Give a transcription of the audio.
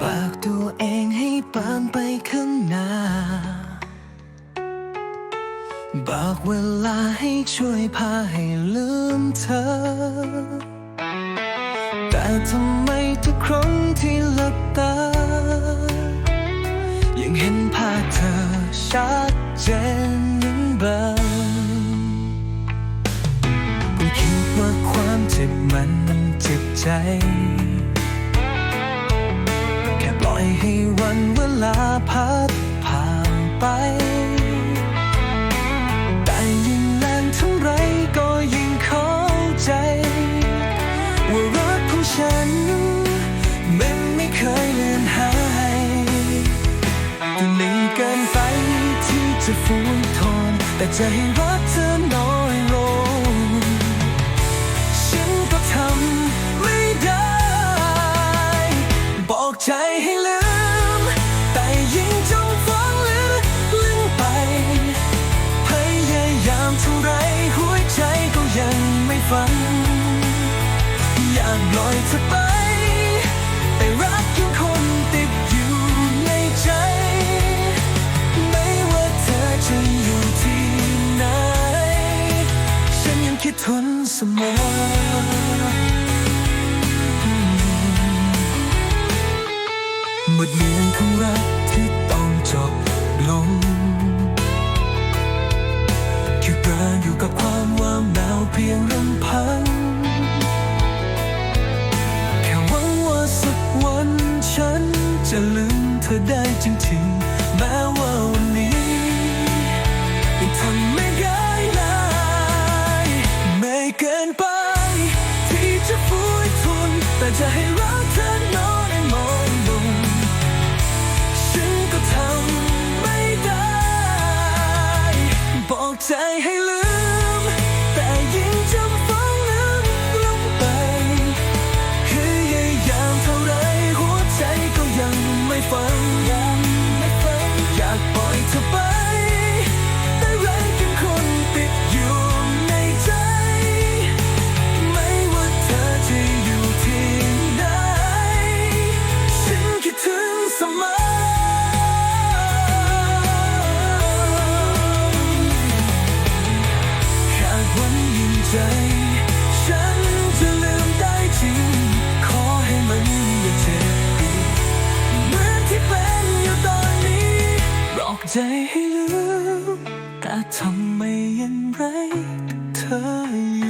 ปากตัวเองให้บางไปข้างหน้า บอกเวลาให้ช่วยพาให้ลืมเธอ แต่ทำไมทุกครั้งที่หลับตา ยังเห็นภาพเธอชัดเจนนั้นบ้างคิดว่าความเจ็บมันเจ็บใจ อยให้วันเวลาพัดผ่านไป แต่ยิ่งนานเท่าไรก็ยิ่งเข้าใจ ว่ารักของฉัน มันไม่เคยเลือนหายแต่ไม่เกินไปที่จะฟูนทนแต่จะให้รักเธอ ใจให้ลืม แต่ยิ่งจมฝังลึกลึกไป พยายามเท่าไรหัวใจก็ยังไม่ฟัง อยากลอยเธอไป แต่รักยังคงติดอยู่ในใจ ไม่ว่าเธอจะอยู่ที่ไหน ฉันยังคิดทนเสมอ ลงแค่เกินอยู่กับความว่างเปล่าเพียงลำพัง แค่หวังว่าสักวันฉันจะลืมเธอได้จริงๆ บอก ใจให้ลืมแต่ทำไมยังไรเธออยู่